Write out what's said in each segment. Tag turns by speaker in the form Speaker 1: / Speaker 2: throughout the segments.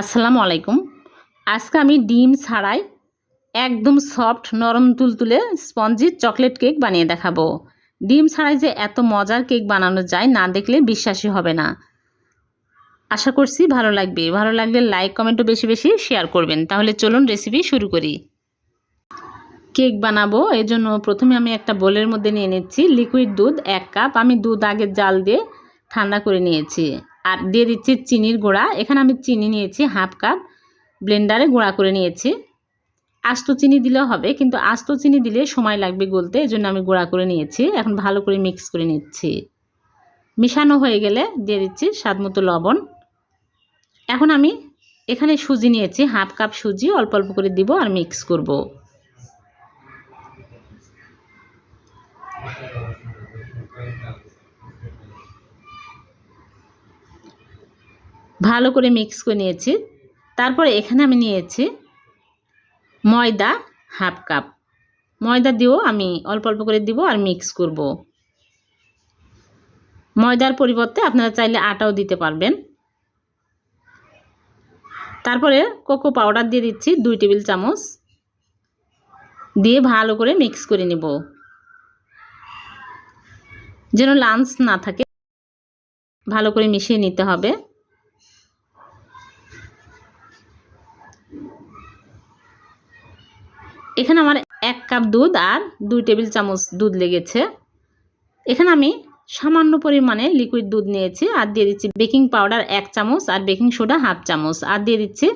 Speaker 1: আসসালামু আলাইকুম। আজকে আমি ডিম ছাড়াই একদম সফট নরম তুলতুলে স্পঞ্জি চকলেট কেক বানিয়ে দেখাবো। ডিম ছাড়াই যে এত মজার কেক বানানো যায় না দেখলে বিশ্বাসই হবে না। আশা করছি ভালো লাগবে। ভালো লাগলে লাইক কমেন্টও বেশি বেশি শেয়ার করবেন। তাহলে চলুন রেসিপি শুরু করি। কেক বানাবো। এই জন্য প্রথমে আমি একটা বোলের মধ্যে নিয়ে নিচ্ছি লিকুইড দুধ এক কাপ। আমি দুধ আগে জাল দিয়ে ঠান্ডা করে নিয়েছি। আর দিয়ে দিচ্ছি চিনির গুঁড়া। এখানে আমি চিনি নিয়েছি হাফ কাপ। ব্লেন্ডারে গুঁড়া করে নিয়েছি। আস্ত চিনি দিলেও হবে, কিন্তু আস্ত চিনি দিলে সময় লাগবে গলতে এই জন্য আমি গুঁড়া করে নিয়েছি। এখন ভালো করে মিক্স করে নিচ্ছি। মিশানো হয়ে গেলে দিয়ে দিচ্ছি স্বাদ মতো লবণ। এখন আমি এখানে সুজি নিয়েছি, হাফ কাপ সুজি। অল্প অল্প করে দিব আর মিক্স করব। ভালো করে মিক্স করে নিয়েছি। তারপরে এখানে আমি নিয়েছি ময়দা হাফ কাপ। ময়দা দিয়েও আমি অল্প অল্প করে দিব আর মিক্স করব। ময়দার পরিবর্তে আপনারা চাইলে আটাও দিতে পারবেন। তারপরে কোকো পাউডার দিয়ে দিচ্ছি দুই টেবিল চামচ। দিয়ে ভালো করে মিক্স করে নেব। যেন লাঞ্চ না থাকে, ভালো করে মিশিয়ে নিতে হবে। এখানে আমার এক কাপ দুধ আর দুই টেবিল চামচ দুধ লেগেছে। এখানে আমি সামান্য পরিমাণে লিকুইড দুধ নিয়েছি আর দিয়ে দিচ্ছি বেকিং পাউডার এক চামচ আর বেকিং সোডা হাফ চামচ। আর দিয়ে দিচ্ছি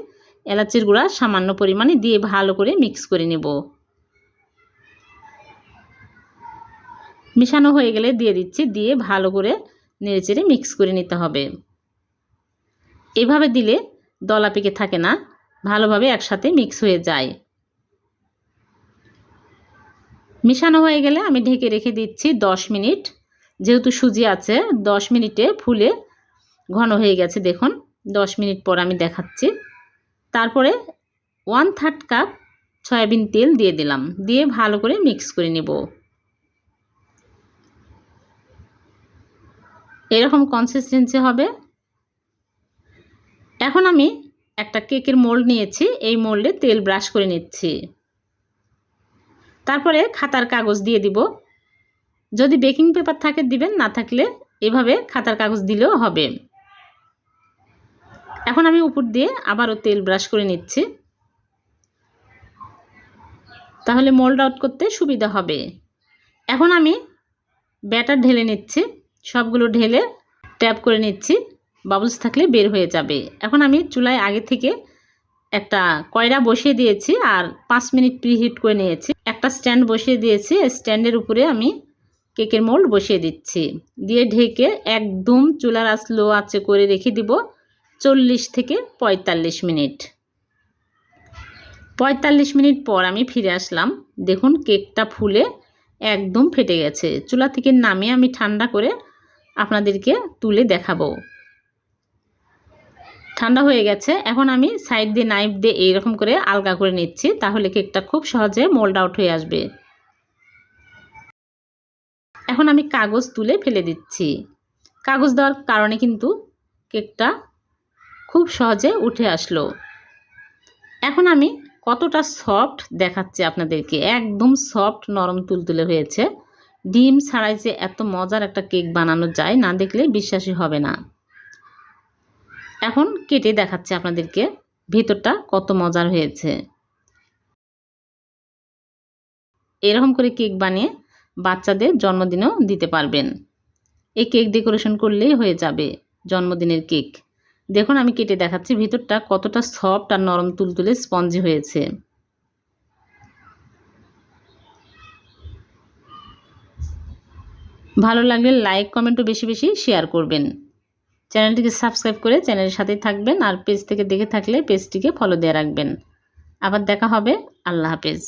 Speaker 1: এলাচির গুঁড়া সামান্য পরিমাণে দিয়ে ভালো করে মিক্স করে নেব। মিশানো হয়ে গেলে দিয়ে দিচ্ছি, দিয়ে ভালো করে নেড়েচেড়ে মিক্স করে নিতে হবে। এভাবে দিলে দলা পেকে থাকে না, ভালোভাবে একসাথে মিক্স হয়ে যায়। মিশানো হয়ে গেলে আমি ঢেকে রেখে দিচ্ছি দশ মিনিট। যেহেতু সুজি আছে, দশ মিনিটে ফুলে ঘন হয়ে গেছে, দেখুন। দশ মিনিট পর আমি দেখাচ্ছি। তারপরে ওয়ান থার্ড কাপ সয়াবিন তেল দিয়ে দিলাম। দিয়ে ভালো করে মিক্স করে নেব। এরকম কনসিস্টেন্সি হবে। এখন আমি একটা কেকের মোল্ড নিয়েছি। এই মোল্ডে তেল ব্রাশ করে নিচ্ছি। তারপরে খাতার কাগজ দিয়ে দিব। যদি বেকিং পেপার থাকে দিবেন, না থাকলে এভাবে খাতার কাগজ দিলেও হবে। এখন আমি উপর দিয়ে আবারও তেল ব্রাশ করে নিচ্ছি। তাহলে মোল্ড আউট করতে সুবিধা হবে। এখন আমি ব্যাটার ঢেলে নিচ্ছি। সবগুলো ঢেলে ট্যাপ করে নিচ্ছি। বাবলস থাকলে বের হয়ে যাবে। এখন আমি চুলায় আগে থেকে একটা কয়রা বসিয়ে দিয়েছি আর পাঁচ মিনিট প্রিহিট করে নিয়েছি। স্ট্যান্ড বসিয়ে দিয়েছি। স্ট্যান্ডের উপরে আমি কেকের মোল্ড বসিয়ে দিচ্ছি। দিয়ে ঢেকে একদম চুলার আঁচ লো আঁচে করে রেখে দিব চল্লিশ থেকে পঁয়তাল্লিশ মিনিট। পঁয়তাল্লিশ মিনিট পর আমি ফিরে আসলাম। দেখুন কেকটা ফুলে একদম ফেটে গেছে। চুলা থেকে নামিয়ে আমি ঠান্ডা করে আপনাদেরকে তুলে দেখাবো। ঠান্ডা হয়ে গেছে। এখন আমি সাইড দিয়ে নাইফ দিয়ে এইরকম করে আলগা করে নিচ্ছি, তাহলে কেকটা খুব সহজে মোল্ড আউট হয়ে আসবে। এখন আমি কাগজ তুলে ফেলে দিচ্ছি। কাগজ দেওয়ার কারণে কিন্তু কেকটা খুব সহজে উঠে আসলো। এখন আমি কতটা সফট দেখাচ্ছি আপনাদেরকে। একদম সফট নরম তুলতুলে হয়েছে। ডিম ছাড়াই যে এত মজার একটা কেক বানানো যায়, না দেখলে বিশ্বাসই হবে না। এখন কেটে দেখাচ্ছে আপনাদেরকে ভিতরটা কত মজার হয়েছে। এরকম করে কেক বানিয়ে বাচ্চাদের জন্মদিনেও দিতে পারবেন। এই কেক ডেকোরেশন করলেই হয়ে যাবে জন্মদিনের কেক। দেখুন, আমি কেটে দেখাচ্ছি ভিতরটা কতটা সফট আর নরম তুলতুলে স্পঞ্জি হয়েছে। ভালো লাগলে লাইক কমেন্টও বেশি বেশি শেয়ার করবেন। চ্যানেলটিকে সাবস্ক্রাইব করে চ্যানেলের সাথেই থাকবেন আর পেজ থেকে দেখে থাকলে পেজটিকে ফলো দিয়ে রাখবেন। আবার দেখা হবে। আল্লাহ হাফেজ।